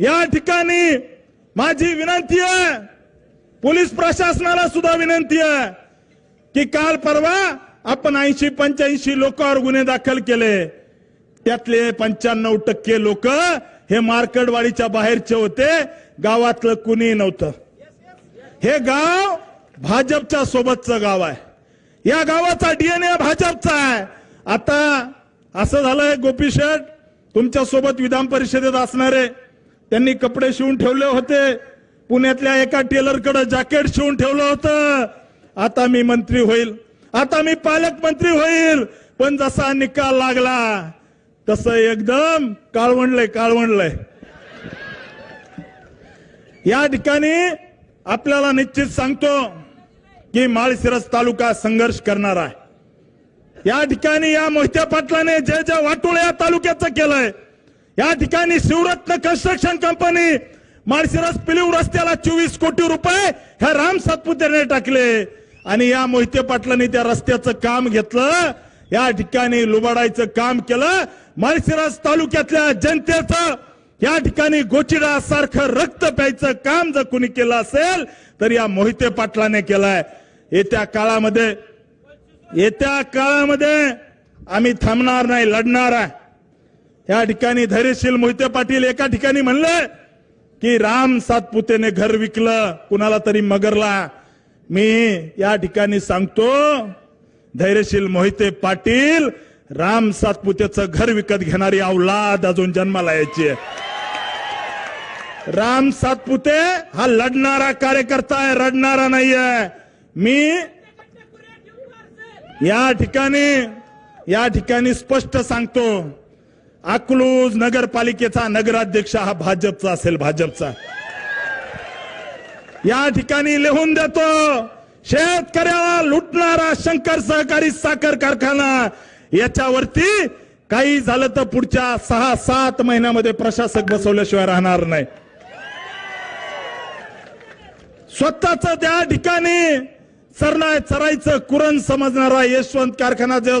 या ठिकाणी माझी विनंती आहे पोलीस प्रशासनाला सुद्धा विनंती आहे की काल परवा आपण ऐंशी पंच्याऐंशी लोकांवर गुन्हे दाखल केले. त्यातले पंच्याण्णव टक्के लोक हे मार्कडवाडीच्या बाहेरचे होते गावातलं कुणी नव्हतं. हे गाव भाजपच्या सोबतचं गाव आहे. या गावाचा डीएनए भाजपचा आहे. आता असं झालंय गोपी शेठ तुमच्यासोबत विधान परिषदेत असणारे त्यांनी कपडे शिवून ठेवले होते. पुण्यातल्या एका टेलरकडे जॅकेट शिवून ठेवलं होतं. आता मी मंत्री होईल. आता मी पालकमंत्री होईल. पण जसा निकाल लागला तसं एकदम काळवणलंय काळवणलंय या ठिकाणी आपल्याला निश्चित सांगतो की माळशिरस तालुका संघर्ष करणार आहे. या ठिकाणी या मोहित्या पाटलाने जे जे वाटोळ या तालुक्याचं केलंय या ठिकाणी शिवरत्न कन्स्ट्रक्शन कंपनी माळशिरस पिलीव रस्त्याला चोवीस कोटी रुपये ह्या राम सातपुतेने टाकले. आणि या मोहिते पाटलांनी त्या रस्त्याचं काम घेतलं. या ठिकाणी लुबाडायचं काम केलं. माळशिरस तालुक्यातल्या जनतेचं या ठिकाणी गोचिडा सारखं रक्त प्यायचं काम जर कुणी केलं असेल तर या मोहिते पाटलाने केलंय. येत्या काळामध्ये येत्या काळामध्ये आम्ही थांबणार नाही लढणार आहे. या ठिकाणी धैर्यशील मोहिते पाटील एका ठिकाणी म्हणले की राम सातपुतेने घर विकलं कुणाला तरी मगरला. मी या ठिकाणी सांगतो धैर्यशील मोहिते पाटील राम सातपुतेचं घर विकत घेणारी अवलाद अजून जन्माला यायची राम सातपुते हा लढणारा कार्यकर्ता आहे रडणारा नाहीये. मी या ठिकाणी या ठिकाणी स्पष्ट सांगतो अकलूज नगरपालिकेचा नगराध्यक्ष हा भाजपचा असेल भाजपचा. या ठिकाणी लिहून देतो शेतकऱ्याला लुटणारा शंकर सहकारी साखर कारखाना. याच्यावरती काही झालं तर पुढच्या सहा सात महिन्यामध्ये प्रशासक बसवल्याशिवाय राहणार नाही. स्वतःच त्या ठिकाणी सरनाय चरायचं कुरण समजणारा यशवंत कारखाना जो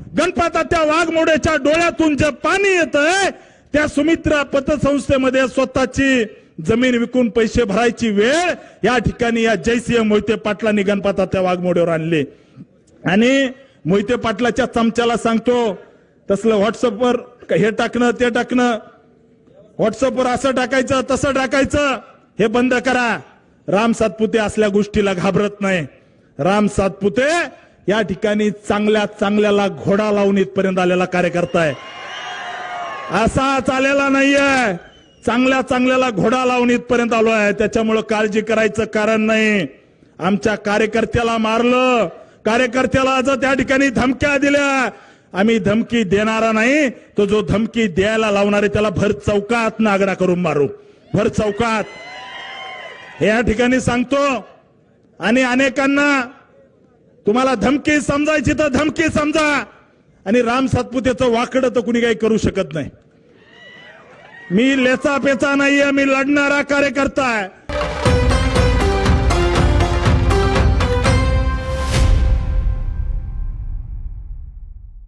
गणपता त्या वाघमोड्याच्या डोळ्यातून जे पाणी येत त्या सुमित्रा पतसंस्थेमध्ये स्वतःची जमीन विकून पैसे भरायची वेळ या ठिकाणी या जयसिंह मोहिते पाटलांनी गणपता त्या वाघमोड्यावर आणली. आणि मोहिते पाटलाच्या चमच्याला सांगतो तसलं व्हॉट्सअपवर हे टाकणं ते टाकणं. व्हॉट्सअपवर असं टाकायचं तसं टाकायचं. हे बंद करा. राम सातपुते असल्या गोष्टीला घाबरत नाही. राम सातपुते या ठिकाणी चांगल्या चांगल्याला घोडा लावून इथपर्यंत आलेला कार्यकर्ता आहे. असा आलेला नाहीये. चांगल्या चांगल्याला घोडा लावून इथपर्यंत आलो आहे. त्याच्यामुळं काळजी करायचं कारण नाही. आमच्या कार्यकर्त्याला मारलं. कार्यकर्त्याला जर त्या ठिकाणी धमक्या दिल्या. आम्ही धमकी देणारा नाही. तो जो धमकी द्यायला लावणार आहे त्याला भर चौकात नागडा करून मारू. भर चौकात. हे या ठिकाणी सांगतो. आणि अनेकांना तुम्हाला धमकी समजायची तर धमकी समजा. आणि राम सातपुतेचं वाकडं तर कुणी काही करू शकत नाही. मी लेचा पेचा नाहीये मी लढणारा कार्यकर्ता आहे.